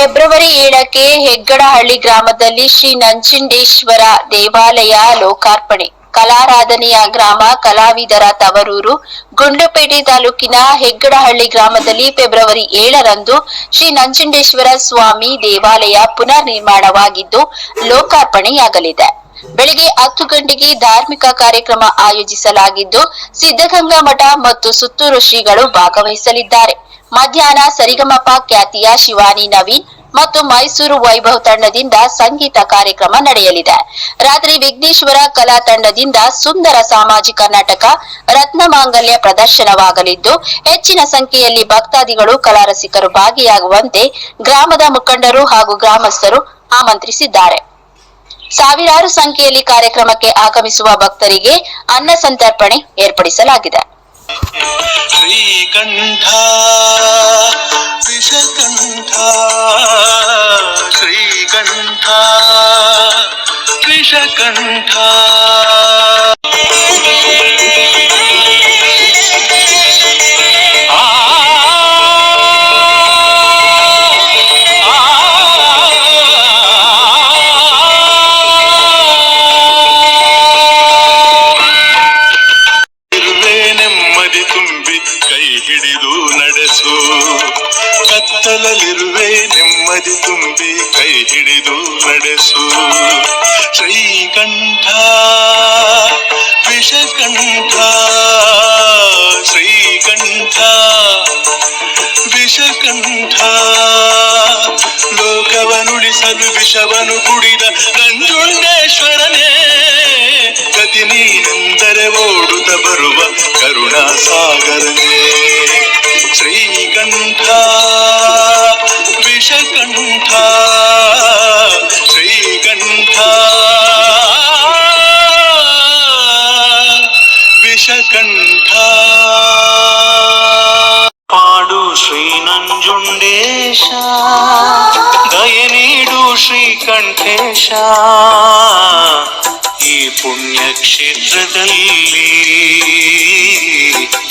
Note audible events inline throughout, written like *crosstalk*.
February ಏಳಕ್ಕೆ ಹೆಗ್ಗಡಹಳ್ಳಿ ಗ್ರಾಮದಲ್ಲಿ ಶ್ರೀ ನಂಜುಂಡೇಶ್ವರ ದೇವಾಲಯ ಲೋಕಾರ್ಪಣೆ. ಕಲಾರಾಧನೆಯ ಗ್ರಾಮ ಕಲಾವಿದರ ತವರೂರು, ಗುಂಡ್ಲುಪೇಟೆ ತಾಲೂಕಿನ ಹೆಗ್ಗಡಹಳ್ಳಿ ಗ್ರಾಮದಲ್ಲಿ ಫೆಬ್ರವರಿ ಏಳರಂದು ಶ್ರೀ ನಂಜುಂಡೇಶ್ವರ ಸ್ವಾಮಿ ದೇವಾಲಯ ಪುನರ್ ನಿರ್ಮಾಣವಾಗಿದ್ದು ಲೋಕಾರ್ಪಣೆಯಾಗಲಿದೆ. ಬೆಳಿಗ್ಗೆ ಹತ್ತು ಗಂಟೆಗೆ ಧಾರ್ಮಿಕ ಕಾರ್ಯಕ್ರಮ ಆಯೋಜಿಸಲಾಗಿದ್ದು ಸಿದ್ಧಗಂಗಾ ಮಠ ಮತ್ತು ಸುತ್ತೂರು ಶ್ರೀಗಳು ಭಾಗವಹಿಸಲಿದ್ದಾರೆ. ಮಧ್ಯಾಹ್ನ ಸರಿಗಮಪ ಖ್ಯಾತಿಯ ಶಿವಾನಿ ನವೀನ್ ಮತ್ತು ಮೈಸೂರು ವೈಭವ್ ತಂಡದಿಂದ ಸಂಗೀತ ಕಾರ್ಯಕ್ರಮ ನಡೆಯಲಿದೆ. ರಾತ್ರಿ ವಿಘ್ನೇಶ್ವರ ಕಲಾ ತಂಡದಿಂದ ಸುಂದರ ಸಾಮಾಜಿಕ ನಾಟಕ, ರತ್ನ ಮಾಂಗಲ್ಯ ಪ್ರದರ್ಶನವಾಗಲಿದ್ದು, ಹೆಚ್ಚಿನ ಸಂಖ್ಯೆಯಲ್ಲಿ ಭಕ್ತಾದಿಗಳು, ಕಲಾರಸಿಕರು ಭಾಗಿಯಾಗುವಂತೆ ಗ್ರಾಮದ ಮುಖಂಡರು ಹಾಗೂ ಗ್ರಾಮಸ್ಥರು ಆಮಂತ್ರಿಸಿದ್ದಾರೆ. ಸಾವಿರಾರು ಸಂಖ್ಯೆಯಲ್ಲಿ ಕಾರ್ಯಕ್ರಮಕ್ಕೆ ಆಗಮಿಸುವ ಭಕ್ತರಿಗೆ ಅನ್ನ ಸಂತರ್ಪಣೆ ಏರ್ಪಡಿಸಲಾಗಿದೆ. ಶ್ರೀಕಂಠ ವಿಷಕಂಠ ಶ್ರೀಕಂಠ ವಿಷಕಂಠ ವಿಷಕಂಠ ಶ್ರೀಕಂಠ ವಿಷಕಂಠ. ಲೋಕವನುಳಿಸಲು ವಿಷವನು ಕುಡಿದ ನಂಜುಂಡೇಶ್ವರನೇ ಗತಿ ನೀನೆಂದರೆ ಓಡುತ್ತ ಬರುವ ಶ್ರೀಕಂಠೇಶ ಈ ಪುಣ್ಯ ಕ್ಷೇತ್ರದಲ್ಲಿ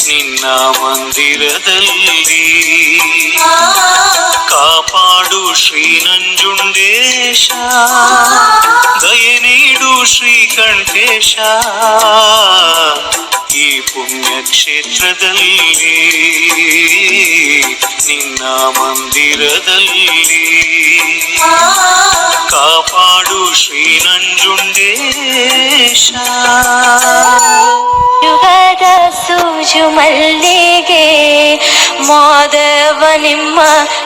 ನಿನ್ನ ಮಂದಿರದಲ್ಲಿ ಕಾಪಾಡು ಶ್ರೀ ನಂಜುಂಡೇಶ ದಯ ನೀಡು ಶ್ರೀಕಂಠೇಶ ಈ ಪುಣ್ಯ ಶ್ರೀ ನಂಜುಂಡೇಶ ಯುಗದ ಸೂಜು ಮಲ್ಲಿಗೆ ಮಾಧವ ನಿಮ್ಮ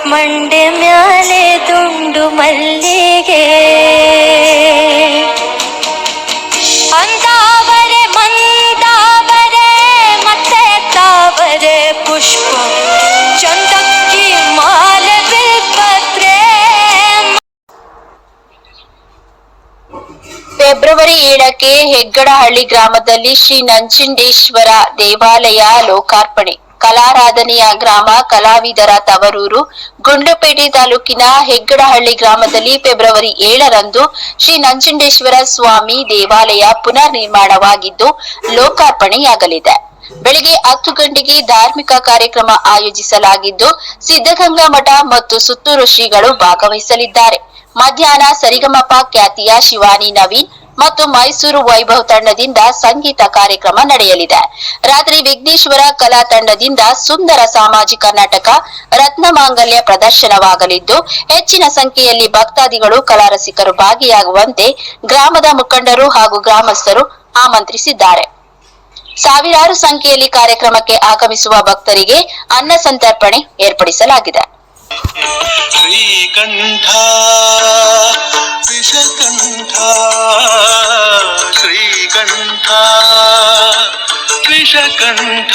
ಮಂಡೆ ಮ್ಯಾಲೆ ದುಂಡು ಮಲ್ಲಿಗೆ ಏಳಕ್ಕೆ ಹೆಗ್ಗಡಹಳ್ಳಿ ಗ್ರಾಮದಲ್ಲಿ ಶ್ರೀ ನಂಜುಂಡೇಶ್ವರ ದೇವಾಲಯ ಲೋಕಾರ್ಪಣೆ. ಕಲಾರಾಧನೆಯ ಗ್ರಾಮ ಕಲಾವಿದರ ತವರೂರು, ಗುಂಡ್ಲುಪೇಟೆ ತಾಲೂಕಿನ ಹೆಗ್ಗಡಹಳ್ಳಿ ಗ್ರಾಮದಲ್ಲಿ ಫೆಬ್ರವರಿ ಏಳರಂದು ಶ್ರೀ ನಂಜುಂಡೇಶ್ವರ ಸ್ವಾಮಿ ದೇವಾಲಯ ಪುನರ್ ನಿರ್ಮಾಣವಾಗಿದ್ದು ಲೋಕಾರ್ಪಣೆಯಾಗಲಿದೆ. ಬೆಳಿಗ್ಗೆ ಹತ್ತು ಗಂಟೆಗೆ ಧಾರ್ಮಿಕ ಕಾರ್ಯಕ್ರಮ ಆಯೋಜಿಸಲಾಗಿದ್ದು ಸಿದ್ಧಗಂಗಾ ಮಠ ಮತ್ತು ಸುತ್ತೂರು ಶ್ರೀಗಳು ಭಾಗವಹಿಸಲಿದ್ದಾರೆ. ಮಧ್ಯಾಹ್ನ ಸರಿಗಮಪ ಖ್ಯಾತಿಯ ಶಿವಾನಿ ನವೀನ್ ಮತ್ತು ಮೈಸೂರು ವೈಭವ್ ತಂಡದಿಂದ ಸಂಗೀತ ಕಾರ್ಯಕ್ರಮ ನಡೆಯಲಿದೆ. ರಾತ್ರಿ ವಿಘ್ನೇಶ್ವರ ಕಲಾ ತಂಡದಿಂದ ಸುಂದರ ಸಾಮಾಜಿಕ ನಾಟಕ, ರತ್ನ ಮಾಂಗಲ್ಯ ಪ್ರದರ್ಶನವಾಗಲಿದ್ದು, ಹೆಚ್ಚಿನ ಸಂಖ್ಯೆಯಲ್ಲಿ ಭಕ್ತಾದಿಗಳು, ಕಲಾರಸಿಕರು ಭಾಗಿಯಾಗುವಂತೆ ಗ್ರಾಮದ ಮುಖಂಡರು ಹಾಗೂ ಗ್ರಾಮಸ್ಥರು ಆಮಂತ್ರಿಸಿದ್ದಾರೆ. ಸಾವಿರಾರು ಸಂಖ್ಯೆಯಲ್ಲಿ ಕಾರ್ಯಕ್ರಮಕ್ಕೆ ಆಗಮಿಸುವ ಭಕ್ತರಿಗೆ ಅನ್ನ ಸಂತರ್ಪಣೆ ಏರ್ಪಡಿಸಲಾಗಿದೆ. ಶ್ರೀಕಂಠ ವಿಷಕಂಠ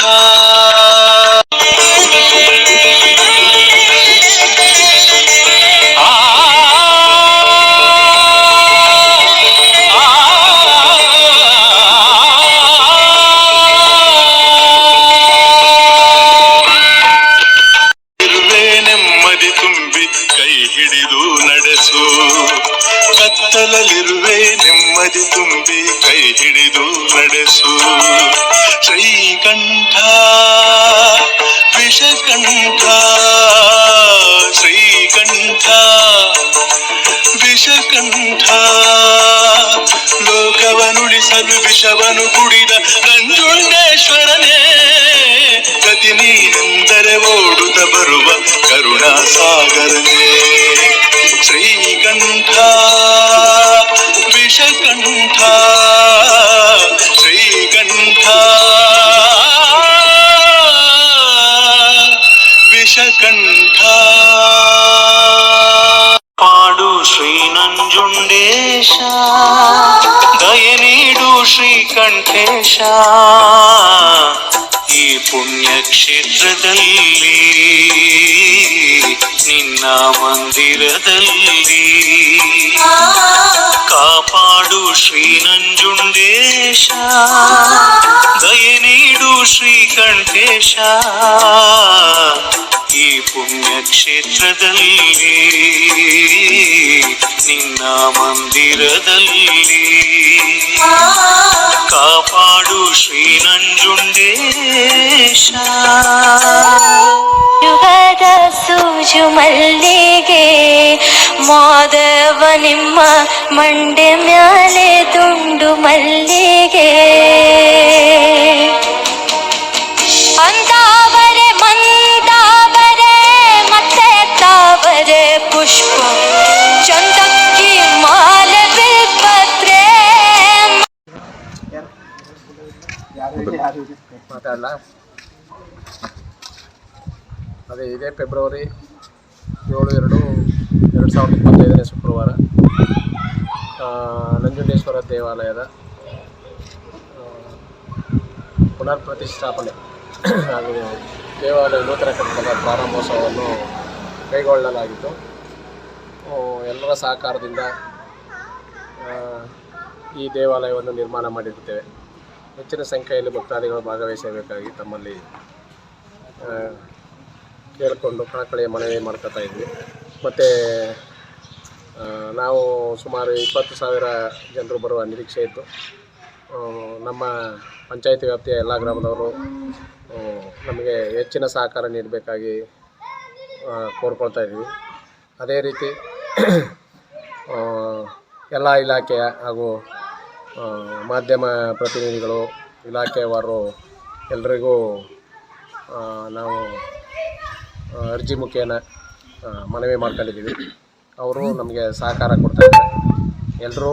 ವಿಷಕಂಠ. ಲೋಕವನುಳಿಸಲು ವಿಷವನು ಕುಡಿದ ನಂಜುಂಡೇಶ್ವರನೇ ಗತಿ ನೀನೆಂದರೆ ಓಡುತ್ತ ಬರುವ ಕರುಣಾ ಸಾಗರನೇ ಶ್ರೀಕಂಠ ವಿಷಕಂಠ. ಈ ಪುಣ್ಯ ಕ್ಷೇತ್ರದಲ್ಲಿ ನಿನ್ನ ಮಂದಿರದಲ್ಲಿ ಕಾಪಾಡು ಶ್ರೀ ನಂಜುಂಡೇಶ ದಯ ನೀಡು ಶ್ರೀಕಂಠೇಶ ಈ ಪುಣ್ಯ ಕ್ಷೇತ್ರದಲ್ಲಿ ನಿನ್ನ ಮಂದಿರದಲ್ಲಿ ಕಾಪಾಡು ಶ್ರೀ ನಂಜುಂಡೇಶ ಯುಗದ ಸೂಜು ಮಲ್ಲಿಗೆ ಮಾಧವ ನಿಮ್ಮ ಮಂಡೆ ಮ್ಯಾಲೆ ದುಂಡು ಮಲ್ಲಿಗೆ ಅಂತಾವರೆ ಮಂದಾವರೆ ಮತ್ತೆ ತಾವರೆ ಪುಷ್ಪ ಚಂದಕ್ಕಿ ಮಾಲೆ ಬಿಲ್ಪತ್ರೆ ಮಾತಾಡಲ ಅದೇ ಇದೇ ಫೆಬ್ರವರಿ ಏಳು, ಎರಡು ಎರಡು ಸಾವಿರದ ಇಪ್ಪತ್ತೈದನೇ ಶುಕ್ರವಾರ. ನಂಜುಂಡೇಶ್ವರ ದೇವಾಲಯದ ಪುನರ್ ಪ್ರತಿಷ್ಠಾಪನೆ ಹಾಗೂ ದೇವಾಲಯ ನೂತನ ಕಟ್ಟಡದ ಪ್ರಾರಂಭೋತ್ಸವವನ್ನು ಕೈಗೊಳ್ಳಲಾಗಿತ್ತು. ಎಲ್ಲರ ಸಹಕಾರದಿಂದ ಈ ದೇವಾಲಯವನ್ನು ನಿರ್ಮಾಣ ಮಾಡಿರುತ್ತೇವೆ. ಹೆಚ್ಚಿನ ಸಂಖ್ಯೆಯಲ್ಲಿ ಭಕ್ತಾದಿಗಳು ಭಾಗವಹಿಸಬೇಕಾಗಿ ತಮ್ಮಲ್ಲಿ ಕೇಳಿಕೊಂಡು ಕಳಕಳಿಯ ಮನವಿ ಮಾಡ್ಕೊತಾ ಇದ್ವಿ. ಮತ್ತು ನಾವು ಸುಮಾರು ಇಪ್ಪತ್ತು ಸಾವಿರ ಜನರು ಬರುವ ನಿರೀಕ್ಷೆ ಇತ್ತು. ನಮ್ಮ ಪಂಚಾಯತಿ ವ್ಯಾಪ್ತಿಯ ಎಲ್ಲ ಗ್ರಾಮದವರು ನಮಗೆ ಹೆಚ್ಚಿನ ಸಹಕಾರ ನೀಡಬೇಕಾಗಿ ಕೋರ್ಕೊಳ್ತಾ ಇದ್ವಿ. ಅದೇ ರೀತಿ ಎಲ್ಲ ಇಲಾಖೆಯ ಹಾಗೂ ಮಾಧ್ಯಮ ಪ್ರತಿನಿಧಿಗಳು ಇಲಾಖೆಯವರು ಎಲ್ರಿಗೂ ನಾವು ಅರ್ಜಿ ಮುಖೇನ ಮನವಿ ಮಾಡ್ಕೊಂಡಿದ್ದೀವಿ. ಅವರು ನಮಗೆ ಸಹಕಾರ ಕೊಡ್ತಾ ಇದ್ದಾರೆ. ಎಲ್ಲರೂ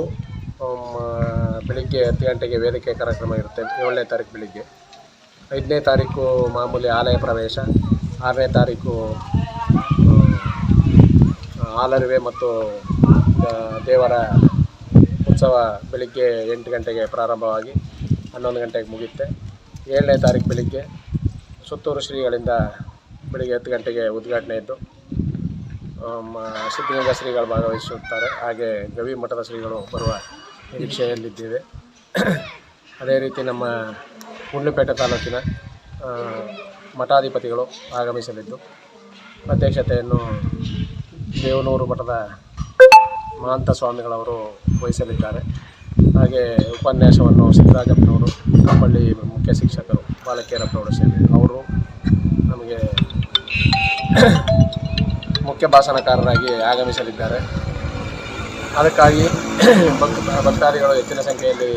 ಬೆಳಿಗ್ಗೆ ಹತ್ತು ಗಂಟೆಗೆ ವೇದಿಕೆ ಕಾರ್ಯಕ್ರಮ ಇರುತ್ತೆ. ಏಳನೇ ತಾರೀಕು ಬೆಳಿಗ್ಗೆ. ಐದನೇ ತಾರೀಕು ಮಾಮೂಲಿ ಆಲಯ ಪ್ರವೇಶ. ಆರನೇ ತಾರೀಕು ಆ, ಆಲರಿವೆ ಮತ್ತು ದೇವರ ಉತ್ಸವ ಬೆಳಿಗ್ಗೆ ಎಂಟು ಗಂಟೆಗೆ ಪ್ರಾರಂಭವಾಗಿ ಹನ್ನೊಂದು ಗಂಟೆಗೆ ಮುಗಿಯುತ್ತೆ. ಏಳನೇ ತಾರೀಕು ಬೆಳಿಗ್ಗೆ. ಸುತ್ತೂರು ಶ್ರೀಗಳಿಂದ ಬೆಳಿಗ್ಗೆ ಹತ್ತು ಗಂಟೆಗೆ ಉದ್ಘಾಟನೆ ಇದ್ದು ಸಿದ್ಧಗಂಗಾ ಶ್ರೀಗಳು ಭಾಗವಹಿಸುತ್ತಾರೆ. ಹಾಗೆ ಗವಿ ಮಠದ ಶ್ರೀಗಳು ಬರುವ ನಿರೀಕ್ಷೆಯಲ್ಲಿದ್ದೇವೆ. ಅದೇ ರೀತಿ ನಮ್ಮ ಗುಂಡ್ಲುಪೇಟೆ ತಾಲೂಕಿನ ಮಠಾಧಿಪತಿಗಳು ಆಗಮಿಸಲಿದ್ದು, ಅಧ್ಯಕ್ಷತೆಯನ್ನು ದೇವನೂರು ಮಠದ ಮಹಾಂತ ಸ್ವಾಮಿಗಳವರು ವಹಿಸಲಿದ್ದಾರೆ. ಹಾಗೆ ಉಪನ್ಯಾಸವನ್ನು ಸಿದ್ದರಾಜಪ್ಪನವರು ಕಪ್ಪಳ್ಳಿ ಮುಖ್ಯ ಶಿಕ್ಷಕರು, ಬಾಲಕಿಯರ ಪ್ರೌಢಶಾಲೆ ಅವರು ನಮಗೆ *coughs* ಮುಖ್ಯ ಭಾಷಣಕಾರರಾಗಿ ಆಗಮಿಸಲಿದ್ದಾರೆ. ಅದಕ್ಕಾಗಿ *coughs* ಭಕ್ತ ಭಕ್ತಾದಿಗಳು ಹೆಚ್ಚಿನ ಸಂಖ್ಯೆಯಲ್ಲಿ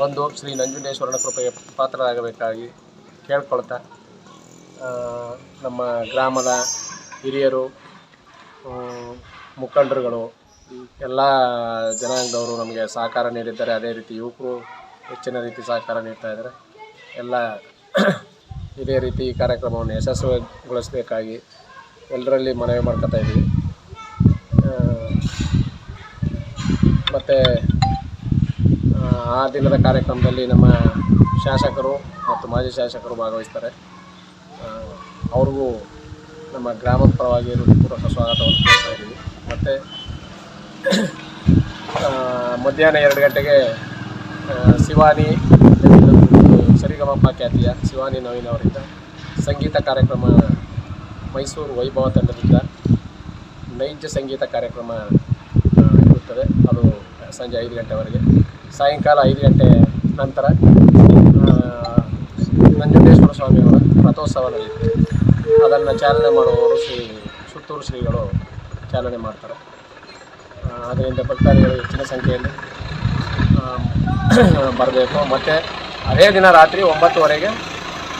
ಬಂದು ಶ್ರೀ ನಂಜುಂಡೇಶ್ವರನ ಕೃಪೆಗೆ ಪಾತ್ರರಾಗಬೇಕಾಗಿ ಕೇಳ್ಕೊಳ್ತಾ ನಮ್ಮ ಗ್ರಾಮದ ಹಿರಿಯರು ಮುಖಂಡರುಗಳು, ಎಲ್ಲ ಜನಾಂಗದವರು ನಮಗೆ ಸಹಕಾರ ನೀಡಿದ್ದಾರೆ. ಅದೇ ರೀತಿ ಯುವಕರು ಹೆಚ್ಚಿನ ರೀತಿ ಸಹಕಾರ ನೀಡ್ತಾ ಇದ್ದಾರೆ. ಎಲ್ಲ *coughs* ಇದೇ ರೀತಿ ಈ ಕಾರ್ಯಕ್ರಮವನ್ನು ಯಶಸ್ವಿಗೊಳಿಸಬೇಕಾಗಿ ಎಲ್ಲರಲ್ಲಿ ಮನವಿ ಮಾಡ್ಕೊತಾ ಇದ್ದೀವಿ. ಮತ್ತು, ಆ ದಿನದ ಕಾರ್ಯಕ್ರಮದಲ್ಲಿ ನಮ್ಮ ಶಾಸಕರು ಮತ್ತು ಮಾಜಿ ಶಾಸಕರು ಭಾಗವಹಿಸ್ತಾರೆ. ಅವ್ರಿಗೂ ನಮ್ಮ ಗ್ರಾಮದ ಪರವಾಗಿ ಹೃತ್ಪೂರ್ವಕ ಸ್ವಾಗತವನ್ನು ಕೇಳ್ತಾ ಇದ್ದೀವಿ. ಮತ್ತು ಮಧ್ಯಾಹ್ನ ಎರಡು ಗಂಟೆಗೆ ಶಿವಾನಿ ಸರಿಗಮಪ ಖ್ಯಾತಿಯ ಶಿವಾನಿ ನವೀನ್ ಅವರಿಂದ ಸಂಗೀತ ಕಾರ್ಯಕ್ರಮ ಮೈಸೂರು ವೈಭವ ತಂಡದಿಂದ ನೈಜ ಸಂಗೀತ ಕಾರ್ಯಕ್ರಮ ಇರುತ್ತದೆ. ಅದು ಸಂಜೆ ಐದು ಗಂಟೆವರೆಗೆ. ಸಾಯಂಕಾಲ ಐದು ಗಂಟೆ ನಂತರ ನಂಜುಂಡೇಶ್ವರ ಸ್ವಾಮಿಯವರ ರಥೋತ್ಸವ ನಡೆಯುತ್ತೆ ಅದನ್ನು ಚಾಲನೆ ಮಾಡುವವರು ಶ್ರೀ ಸುತ್ತೂರು ಶ್ರೀಗಳು ಚಾಲನೆ ಮಾಡ್ತಾರೆ. ಅದರಿಂದ ಭಕ್ತಾದಿಗಳು ಹೆಚ್ಚಿನ ಸಂಖ್ಯೆಯಲ್ಲಿ ಬರಬೇಕು. ಮತ್ತು ಅದೇ ದಿನ ರಾತ್ರಿ ಒಂಬತ್ತುವರೆಗೆ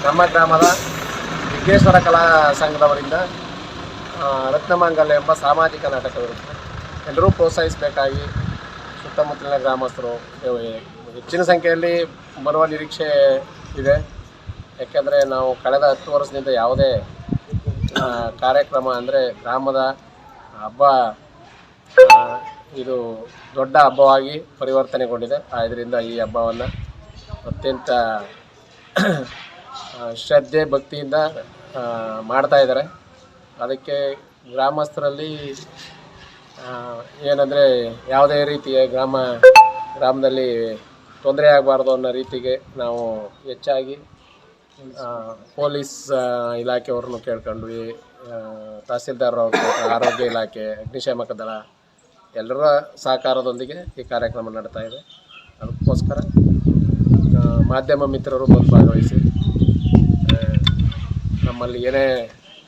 ನಮ್ಮ ಗ್ರಾಮದ ವಿಘ್ನೇಶ್ವರ ಕಲಾ ಸಂಘದವರಿಂದ ರತ್ನಮಂಗಲ ರತ್ನಮಾಂಗಲ್ಯ ಎಂಬ ಸಾಮಾಜಿಕ ನಾಟಕವಿರುತ್ತೆ ಎಲ್ಲರೂ ಪ್ರೋತ್ಸಾಹಿಸಬೇಕಾಗಿ ಸುತ್ತಮುತ್ತಲಿನ ಗ್ರಾಮಸ್ಥರು ಹೆಚ್ಚಿನ ಸಂಖ್ಯೆಯಲ್ಲಿ ಬರುವ ನಿರೀಕ್ಷೆ ಇದೆ. ಯಾಕೆಂದರೆ ನಾವು ಕಳೆದ ಹತ್ತು ವರ್ಷದಿಂದ ಯಾವುದೇ ಕಾರ್ಯಕ್ರಮ ಅಂದರೆ ಗ್ರಾಮದ ಹಬ್ಬ ಇದು ದೊಡ್ಡ ಹಬ್ಬವಾಗಿ ಪರಿವರ್ತನೆಗೊಂಡಿದೆ. ಆದ್ದರಿಂದ ಈ ಹಬ್ಬವನ್ನು ಅತ್ಯಂತ ಶ್ರದ್ಧೆ ಭಕ್ತಿಯಿಂದ ಮಾಡ್ತಾ ಇದ್ದಾರೆ. ಅದಕ್ಕೆ ಗ್ರಾಮಸ್ಥರಲ್ಲಿ ಏನಂದರೆ ಯಾವುದೇ ರೀತಿಯ ಗ್ರಾಮ, ಗ್ರಾಮದಲ್ಲಿ ತೊಂದರೆ ಆಗಬಾರ್ದು ಅನ್ನೋ ರೀತಿಗೆ ನಾವು ಹೆಚ್ಚಾಗಿ ಪೊಲೀಸ್ ಇಲಾಖೆಯವ್ರನ್ನೂ ಕೇಳ್ಕೊಂಡ್ವಿ ತಹಸೀಲ್ದಾರ್ ಆರೋಗ್ಯ ಇಲಾಖೆ, ಅಗ್ನಿಶಾಮಕ ದಳ, ಎಲ್ಲರ ಸಹಕಾರದೊಂದಿಗೆ ಈ ಕಾರ್ಯಕ್ರಮ ನಡೀತಾ ಇದೆ. ಅದಕ್ಕೋಸ್ಕರ ಮಾಧ್ಯಮ ಮಿತ್ರರು ಬಂದು ಭಾಗವಹಿಸಿ ನಮ್ಮಲ್ಲಿ ಏನೇ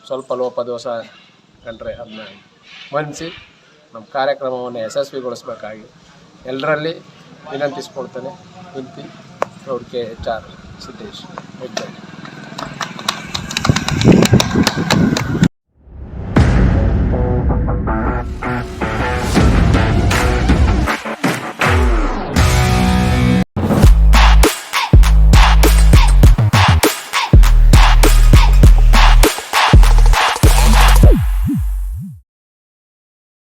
ಸ್ವಲ್ಪ ಲೋಪ ದೋಷ ಕಂಡ್ರೆ ಅದನ್ನ ಮನ್ನಿಸಿ ನಮ್ಮ ಕಾರ್ಯಕ್ರಮವನ್ನು ಯಶಸ್ವಿಗೊಳಿಸಬೇಕಾಗಿ ಎಲ್ಲರಲ್ಲಿ ವಿನಂತಿಸ್ಕೊಳ್ತೇನೆ. ವಿಂತಿ ಕೆ ಎಚ್ ಆರ್ ಸಿದ್ದೇಶ್